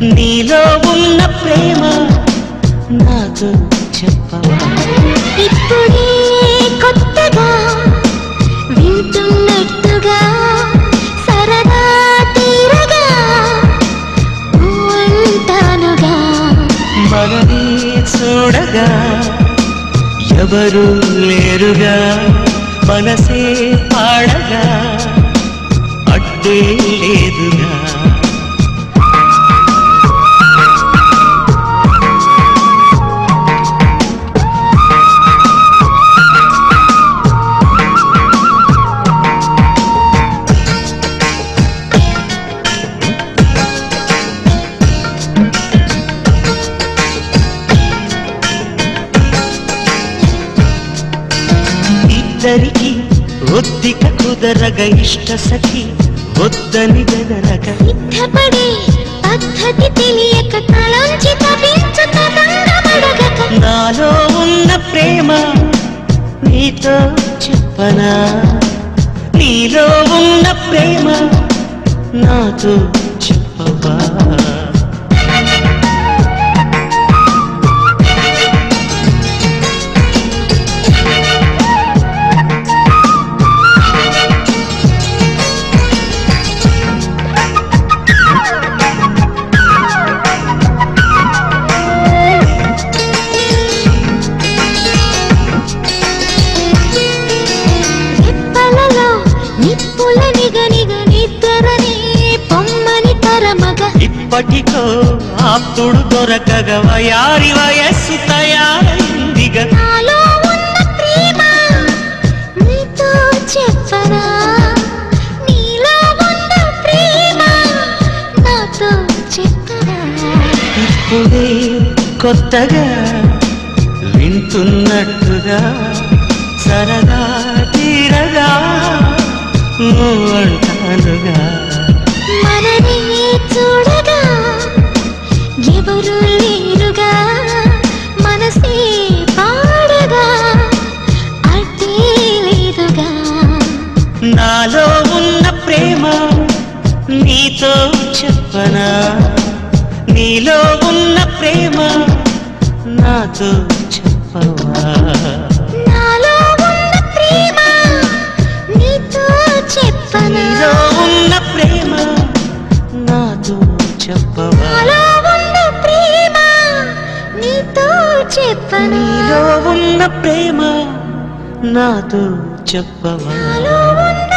నీలో ఉన్న ప్రేమ నాతో చెప్పవా? ఇప్పుడే కొత్తగా వింటున్నట్టుగా సరదా తీరగా అంటానుగా మనని చూడగా ఎవరు లేరుగా? మనసే పాడగా? అడ్డే లేదుగా? ఇద్దరికి ఒద్దిక కుదరగ ఇష్ట సఖి వద్దని బెదరగ సిద్ధపడే పద్ధతి తెలియక తలంచి నాలో ఉన్న ప్రేమ నీతో చెప్పనా నీలో ఉన్న ప్రేమ నాతో చెప్పవా ఇప్పటికో ఆప్తుడు దొరకగ వయారి వయస్సు తయారైందిగా. ఇప్పుడే కొత్తగా వింటున్నట్టుగా సరదా తీరగా అంటానుగా నీతో చెప్పనా? నీలో ఉన్న ప్రేమ నాతో చెప్పవా? నాలో ఉన్న ప్రేమ నీతో చెప్పనా? నీలో ఉన్న ప్రేమ నాతో చెప్పవా? నాలో ఉన్న ప్రేమ నీతో చెప్పనా? నీలో ఉన్న ప్రేమ నాతో చెప్పవా? నాలో ఉన్న